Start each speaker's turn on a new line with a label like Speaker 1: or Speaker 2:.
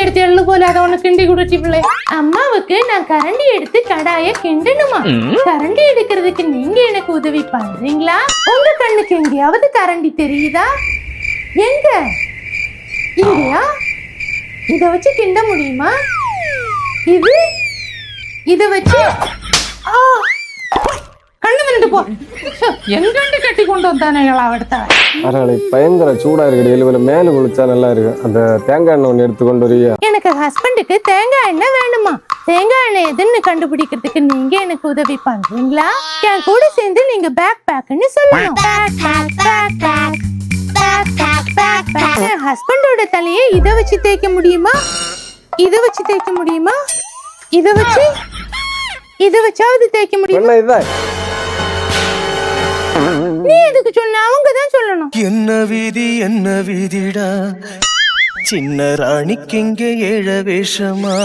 Speaker 1: எடுத்து எள்ளு போல அதை ஒண்ணு கிண்டி குடிச்சு பிள்ளை அம்மாவுக்கு நான் கரண்டி எடுத்து கடாய கிண்டணுமா கரண்டி எடுக்கிறதுக்கு நீங்க எனக்கு உதவி பண்றீங்களா உங்க கண்ணுக்கு எங்கேயாவது கரண்டி தெரியுதா எங்க இங்கயா இத வச்சு கிண்ட முடியுமா இது இத வச்சு போ. எங்கண்டு கட்டி கொண்டு வந்தானுங்களா அடுத்த
Speaker 2: அதனால பயங்கர சூடா இருக்கு இதில் மேலே குளிச்சா நல்லா இருக்கு. அந்த தேங்காய் எண்ணெய் ஒன்று எடுத்து கொண்டு வருவியா
Speaker 1: எனக்கு ஹஸ்பண்டுக்கு தேங்காய் எண்ணெய் வேணுமா? தேங்காய் எண்ணெய் எதுன்னு கண்டுபிடிக்கிறதுக்கு நீங்க எனக்கு உதவி பண்றீங்களா? என் கூட சேர்ந்து நீங்க பேக் பேக்னு சொல்லணும் என் ஹஸ்பண்டோட தலையை இத வச்சு தேய்க்க முடியுமா? இத வச்சு தேய்க்க முடியுமா? இத வச்சு? இத வச்சாவது தேய்க்க முடியுமா?
Speaker 3: என்ன விதி என்ன விதிடா? சின்ன ராணிக்கு இங்கே ஏழ வேஷமா?